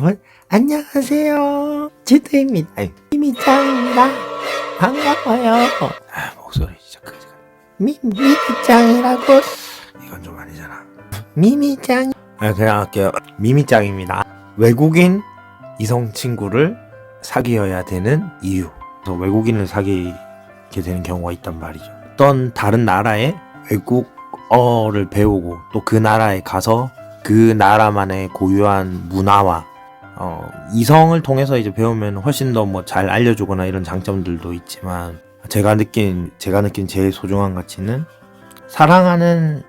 여러분 안녕하세요 지드입니다 미미짱입니다 반가워요 아, 목소리 진짜 크지. 미, 미미짱이라고 이건 좀 아니잖아. 미미짱 아, 그냥 할게요. 미미짱입니다. 외국인 이성 친구를 사귀어야 되는 이유. 그래서 외국인을 사귀게 되는 경우가 있단 말이죠. 어떤 다른 나라의 외국어를 배우고 또 그 나라에 가서 그 나라만의 고유한 문화와 어, 이성을 통해서 이제 배우면 훨씬 더 뭐 잘 알려주거나 이런 장점들도 있지만 제가 느낀 제가 느낀 제일 소중한 가치는 사랑하는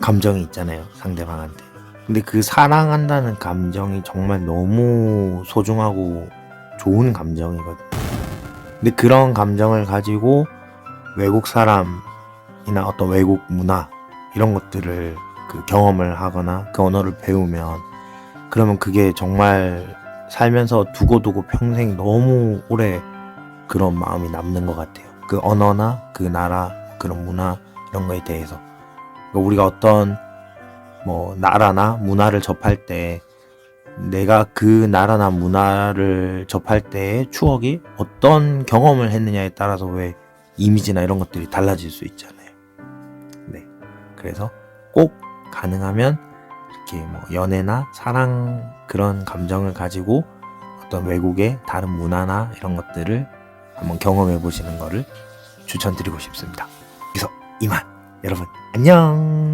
감정이 있잖아요 상대방한테. 근데 그 사랑한다는 감정이 정말 너무 소중하고 좋은 감정이거든요. 근데 그런 감정을 가지고 외국 사람이나 어떤 외국 문화 이런 것들을 그 경험을 하거나 그 언어를 배우면 그러면 그게 정말 살면서 두고두고 평생 너무 오래 그런 마음이 남는 것 같아요. 그 언어나 그 나라 그런 문화 이런 거에 대해서 그러니까 우리가 어떤 뭐 나라나 문화를 접할 때 내가 그 나라나 문화를 접할 때의 추억이 어떤 경험을 했느냐에 따라서 왜 이미지나 이런 것들이 달라질 수 있잖아요. 네. 그래서 꼭 가능하면 이렇게 뭐 연애나 사랑 그런 감정을 가지고 어떤 외국의 다른 문화나 이런 것들을 한번 경험해 보시는 거를 추천드리고 싶습니다. 그래서 이만 여러분 안녕.